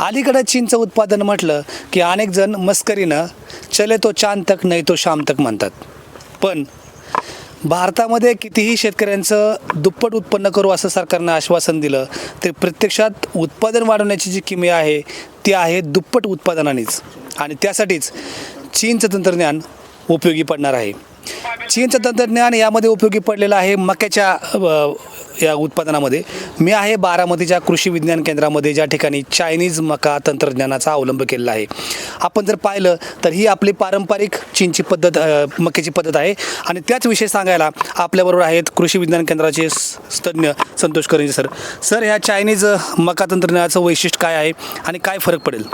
अलीकडं चीनचं उत्पादन म्हटलं की अनेक जण मस्करीनं चले तो चांद तक नाही तो शाम तक म्हणतात. पण भारतामध्ये कितीही शेतकऱ्यांचं दुप्पट उत्पन्न करू असं सरकारनं आश्वासन दिलं तरी प्रत्यक्षात उत्पादन वाढवण्याची जी किमी आहे ती आहे दुप्पट उत्पादनानेच. आणि त्यासाठीच चीनचं तंत्रज्ञान उपयोगी पडणार आहे. चीनचं तंत्रज्ञान यामध्ये उपयोगी पडलेलं आहे मक्याच्या या उत्पादनामध्ये. मी आहे बारामतीच्या कृषी विज्ञान केंद्रामध्ये ज्या ठिकाणी चायनीज मका तंत्रज्ञानाचा अवलंब केलेला आहे. आपण जर पाहिलं तर ही आपली पारंपरिक चीनची पद्धत मक्याची पद्धत आहे. आणि त्याच विषय सांगायला आपल्याबरोबर आहेत कृषी विज्ञान केंद्राचे तज्ज्ञ संतोष करंजे सर. सर ह्या चायनीज मका तंत्रज्ञानाचं वैशिष्ट्य काय आहे आणि काय फरक पडेल?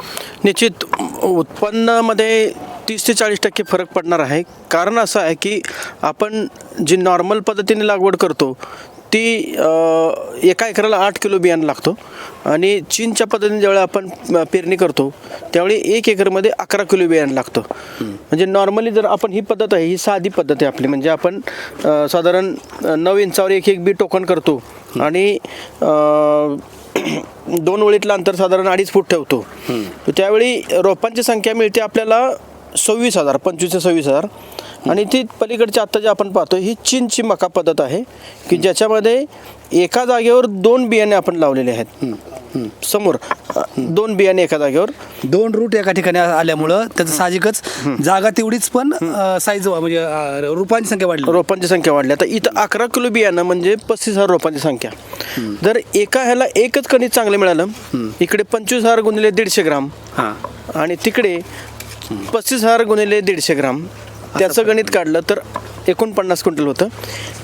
निश्चित उत्पन्नामध्ये तीस ते चाळीस टक्के फरक पडणार आहे. कारण असं आहे की आपण जी नॉर्मल पद्धतीने लागवड करतो ती एका एकराला आठ किलो बियाणं लागतो. आणि चीनच्या पद्धतीने ज्यावेळी आपण पेरणी करतो त्यावेळी एक एकरमध्ये अकरा किलो बियाणं लागतं. म्हणजे नॉर्मली जर आपण ही पद्धत आहे ही साधी पद्धत आहे आपली. म्हणजे आपण साधारण नऊ इंचावर एक एक बी टोकन करतो. आणि दोन ओळीतलं अंतर साधारण अडीच फूट ठेवतो. त्यावेळी रोपांची संख्या मिळते आपल्याला सव्वीस हजार पंचवीस ते सव्वीस हजार. आणि ती पलीकडची आत्ता जे आपण पाहतो ही चीनची मका पद्धत आहे की ज्याच्यामध्ये एका जागेवर दोन बियाणे आपण लावलेले आहेत. समोर दोन बियाणे एका जागेवर. दोन रूट एका ठिकाणी आल्यामुळं त्याचं साहजिकच जागा तेवढीच पण साईज म्हणजे रोपांची संख्या वाढली. रोपांची संख्या वाढली. आता इथं अकरा किलो बियाणं म्हणजे पस्तीस हजार रोपांची संख्या. जर एका ह्याला एकच कणीस चांगलं मिळालं इकडे पंचवीस हजार गुणिले दीडशे ग्राम हां. आणि तिकडे पस्तीस हजार गुणिले दीडशे ग्राम. त्याचं गणित काढलं तर एकोणपन्नास क्विंटल होतं.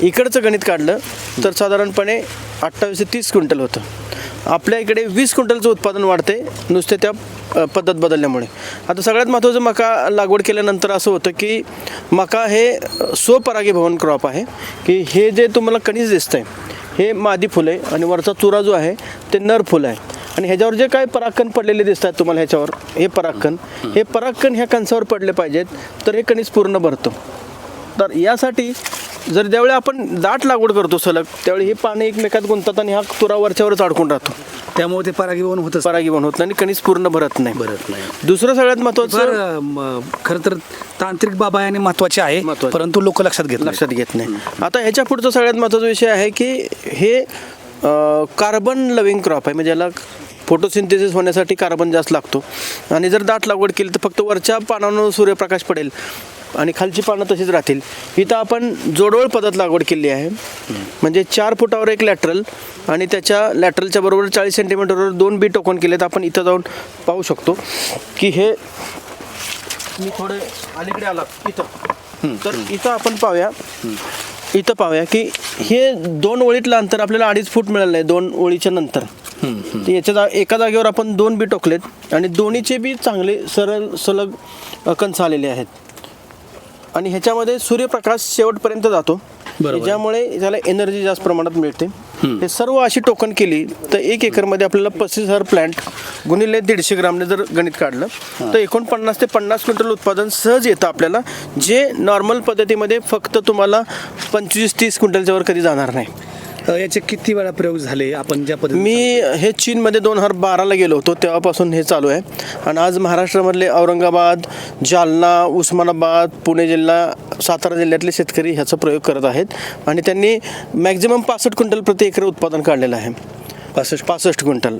इकडचं गणित काढलं तर साधारणपणे अठ्ठावीस ते तीस क्विंटल होतं. आपल्या इकडे वीस क्विंटलचं उत्पादन वाढते नुसते त्या पद्धत बदलल्यामुळे. आता सगळ्यात महत्त्वाचं मका लागवड केल्यानंतर असं होतं की मका हे स्वपरागी भवन क्रॉप आहे. की हे जे तुम्हाला कणीस दिसतंय हे मादी फुलं आहे आणि वरचा चुरा जो आहे ते नर फुलं आहे. आणि ह्याच्यावर जे काय परागकण पडलेले दिसत आहेत तुम्हाला ह्याच्यावर हे परागकण हे परागकण ह्या कणसावर पडले पाहिजेत तर हे कणीस पूर्ण भरतो. तर यासाठी जर ज्यावेळी आपण दाट लागवड करतो सलग त्यावेळी हे पाणी एकमेकात गुंततात आणि हा तुरा वरच्यावरच अडकून राहतो. त्यामुळे ते परागीभवन होतच परागीभवन होत नाही आणि कणीस पूर्ण भरत नाही. भरत नाही. दुसरं सगळ्यात महत्वाचं खरं तर तांत्रिक बाबा आणि महत्त्वाचे आहे. परंतु लोक लक्षात घेत लक्षात घेत नाही. आता ह्याच्या पुढचा सगळ्यात महत्त्वाचा विषय आहे की हे कार्बन लविंग क्रॉप आहे. म्हणजे याला फोटोसिंथेसिस होण्यासाठी कार्बन जास्त लागतो. आणि जर दाट लागवड केली तर फक्त वरच्या पानांवर सूर्यप्रकाश पडेल आणि खालची पानं तशीच राहतील. इथं आपण जोडवळ पद्धत लागवड केली आहे. म्हणजे चार फुटावर एक लॅटरल आणि त्याच्या लॅटरलच्या बरोबर चाळीस सेंटीमीटरवर दोन बी टोकन केले तर आपण इथं जाऊन पाहू शकतो की हे मी थोडे अलीकडे आला इथं. तर इथं आपण पाहूया. इथं पाहूया की हे दोन ओळीतलं अंतर आपल्याला अडीच फूट मिळालं आहे दोन ओळीच्या नंतर. तर याच्या जा एका जागेवर आपण दोन बी टोकलेत आणि दोन्हीचे बी चांगले सरळ सलग कंस आलेले आहेत. आणि ह्याच्यामध्ये सूर्यप्रकाश शेवटपर्यंत जातो. ज्यामुळे त्याला एनर्जी जास्त प्रमाणात मिळते. हे सर्व अशी टोकन केली तर एक एकरमध्ये आपल्याला पस्तीस हजार प्लांट गुणिले दीडशे ग्रामने जर गणित काढलं तर एकोणपन्नास ते पन्नास क्विंटल उत्पादन सहज येतं आपल्याला जे नॉर्मल पद्धतीमध्ये फक्त तुम्हाला पंचवीस तीस क्विंटलच्यावर कधी जाणार नाही. अ, याचे किती वेळा प्रयोग झाले? आपण ज्या पद्धतीने मी हे चीनमध्ये दोन हजार बाराला गेलो होतो तेव्हापासून हे चालू आहे. आणि आज महाराष्ट्रामधले औरंगाबाद जालना उस्मानाबाद पुणे जिल्हा सातारा जिल्ह्यातले शेतकरी ह्याचा प्रयोग करत आहेत. आणि त्यांनी मॅक्झिमम पासष्ट क्विंटल प्रति एकर उत्पादन काढलेलं आहे. पासष्ट. पासष्ट क्विंटल.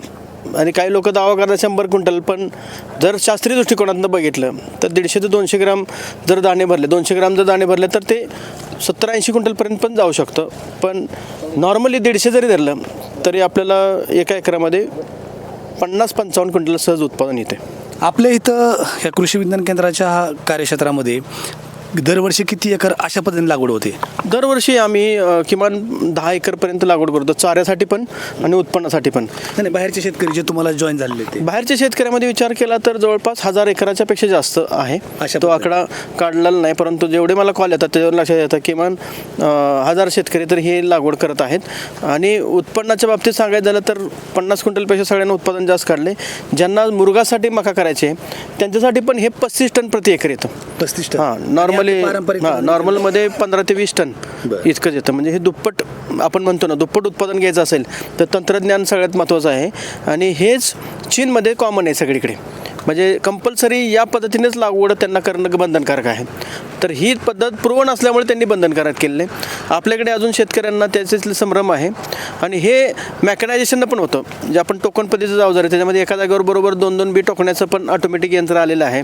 आणि काही लोक दावा करतात शंभर क्विंटल पण जर शास्त्रीय दृष्टिकोनातनं बघितलं तर दीडशे ते दोनशे ग्राम जर दाणे भरले दोनशे ग्राम जर दाणे भरले तर ते सत्तर ऐंशी क्विंटलपर्यंत पण जाऊ शकतं. पण नॉर्मली दीडशे जरी धरलं तरी आपल्याला एका एकरामध्ये पन्नास पंचावन्न क्विंटल सहज उत्पादन येते. आपल्या इथं या कृषी विज्ञान केंद्राच्या कार्यक्षेत्रामध्ये दरवर्षी किती एकर अशा पद्धतीने लागवड होते? दरवर्षी आम्ही अ, किमान दहा एकरपर्यंत लागवड करतो. चाऱ्यासाठी पण आणि उत्पन्नासाठी पण. नाही बाहेरचे शेतकरी जे तुम्हाला जॉईन झालेले ते. बाहेरच्या शेतकऱ्यामध्ये विचार केला तर जवळपास हजार एकराच्या पेक्षा जास्त आहे. अशा तो. आकडा काढलेला नाही परंतु जेवढे मला कॉल येतात त्याच्यावर लक्षात येतं किमान अं, हजार शेतकरी तर हे लागवड करत आहेत. आणि उत्पन्नाच्या बाबतीत सांगायचं झालं तर पन्नास क्विंटलपेक्षा सगळ्यांना उत्पादन जास्त काढले. ज्यांना मुरगासाठी मका करायचे त्यांच्यासाठी पण हे पस्तीस टन प्रति एकर येतं. पस्तीस हां, normally- नॉर्मली पारंपरिक हां नॉर्मलमध्ये पंधरा ते वीस टन बरं. इतकंच येतं. म्हणजे हे दुप्पट आपण म्हणतो ना दुप्पट उत्पादन घ्यायचं असेल तर तंत्रज्ञान सगळ्यात महत्त्वाचं आहे. आणि हेच चीनमध्ये कॉमन आहे सगळीकडे. म्हणजे कंपल्सरी या पद्धतीनेच लागवड त्यांना करणं बंधनकारक आहे. तर ही पद्धत पूर्व असल्यामुळे त्यांनी बंधनकारक केलेलं आहे. आपल्याकडे अजून शेतकऱ्यांना त्याचे संभ्रम आहे. आणि हे मॅकनायझेशननं पण होतं. जे आपण टोकन पद्धतीचं अवजार आहे त्याच्यामध्ये एका जागेवर बरोबर दोन दोन बी टोकण्याचं पण ऑटोमॅटिक यंत्र आलेलं आहे.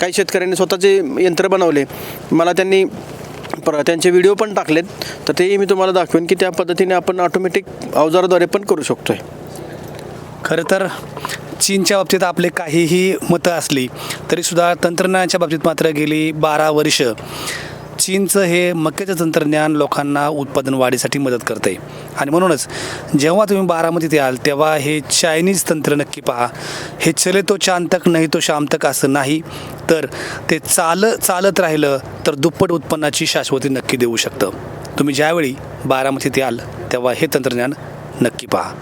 काही शेतकऱ्यांनी स्वतःचे यंत्र बनवले. मला त्यांनी पर त्यांचे व्हिडिओ पण टाकलेत. तर तेही मी तुम्हाला दाखवेन की त्या पद्धतीने आपण ऑटोमॅटिक अवजाराद्वारे पण करू शकतो आहे खरं तर चीनच्या बाबतीत आपले काहीही मतं असली तरीसुद्धा तंत्रज्ञानाच्या बाबतीत मात्र गेली बारा वर्ष. चीनचं हे मक्याचं तंत्रज्ञान लोकांना उत्पादन वाढीसाठी मदत करते आणि म्हणूनच जेव्हा तुम्ही बारामतीत याल तेव्हा हे चायनीज तंत्र नक्की पहा. हे चले तो चांद तक नाही तो शाम तक असं नाही. तर ते चाल चालत राहिलं तर दुप्पट उत्पन्नाची शाश्वती नक्की देऊ शकतं. तुम्ही ज्यावेळी बारामतीत याल तेव्हा हे तंत्रज्ञान नक्की पहा.